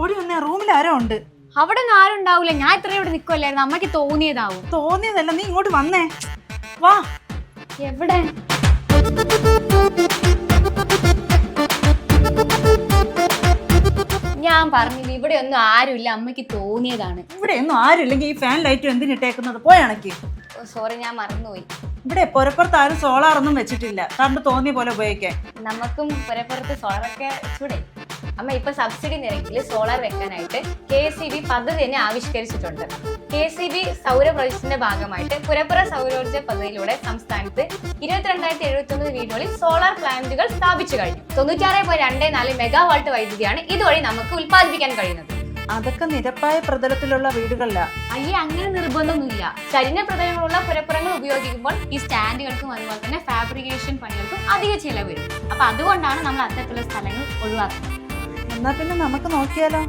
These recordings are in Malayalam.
ഓടി വന്നേ റൂമിൽ ആരോ ഉണ്ട്. അവിടെ ഒന്നും ആരും ഉണ്ടാവില്ല ഞാൻ ഇത്രയും ഇവിടെ നിൽക്കുമല്ലായിരുന്നു അമ്മയ്ക്ക് തോന്നിയതാവും. തോന്നിയതല്ല നീ ഇങ്ങോട്ട് വന്നേ. വാ. എവിടെ? ഞാൻ പറഞ്ഞില്ല ഇവിടെ ഒന്നും ആരുമില്ല. അമ്മയ്ക്ക് തോന്നിയതാണ്. ഇവിടെ ഒന്നും ആരുമില്ലെങ്കിൽ ഈ ഫാൻ ലൈറ്റും എന്തിനിട്ടേക്കുന്നത് പോയാണക്ക് സോറി ഞാൻ മറന്നുപോയി. ഇവിടെ പുരപ്പുറത്ത് ആരും സോളാർ ഒന്നും വെച്ചിട്ടില്ല. കണ്ട് തോന്നിയ പോലെ ഉപയോഗിക്കാൻ. നമുക്കും പുരപ്പുറത്ത് സോളറൊക്കെ ചൂടെ. അമ്മ ഇപ്പൊ സബ്സിഡി നിരക്കിൽ സോളാർ വെക്കാനായിട്ട് കെ സി ബി പദ്ധതി തന്നെ ആവിഷ്കരിച്ചിട്ടുണ്ട്. കെ സി ബി സൗര പ്രൊജക്ടിന്റെ ഭാഗമായിട്ട് പുരപ്പുറ സൗരോർജ പദ്ധതിയിലൂടെ സംസ്ഥാനത്ത് ഇരുപത്തിരണ്ടായിരത്തി എഴുപത്തി വീടുകളിൽ സോളാർ പ്ലാന്റുകൾ സ്ഥാപിച്ചു കഴിഞ്ഞു. തൊണ്ണൂറ്റാറ് പോയി രണ്ട് നാല് മെഗാവാൾട്ട് വൈദ്യുതിയാണ് ഇതുവഴി നമുക്ക് ഉൽപ്പാദിപ്പിക്കാൻ കഴിയുന്നത്. അതൊക്കെ നിരപ്പായ പ്രതലത്തിലുള്ള വീടുകളില അയ്യേ അങ്ങനെ നിർബന്ധമൊന്നുമില്ല. ചരിഞ്ഞ പ്രതലങ്ങളുള്ള പുരപ്പുറങ്ങൾ ഉപയോഗിക്കുമ്പോൾ ഈ സ്റ്റാൻഡുകൾക്കും അതുപോലെ തന്നെ ഫാബ്രിക്കേഷൻ പണികൾക്കും അധിക ചിലവ് വരും. അപ്പൊ അതുകൊണ്ടാണ് നമ്മൾ അത്തരത്തിലുള്ള സ്ഥലങ്ങൾ ഒഴിവാക്കുന്നത്. എന്നാ പിന്നെ നമുക്ക് നോക്കിയാലോ?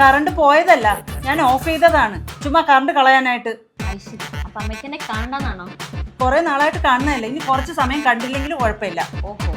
കറണ്ട് പോയതല്ല ഞാൻ ഓഫ് ചെയ്തതാണ്. ചുമ്മാ കറണ്ട് കളയാനായിട്ട്. കാണണമെന്നാണോ? കുറെ നാളായിട്ട് കാണുന്നതല്ലേ ഇനി കുറച്ച് സമയം കണ്ടില്ലെങ്കിലും കുഴപ്പമില്ല. ഓഹോ.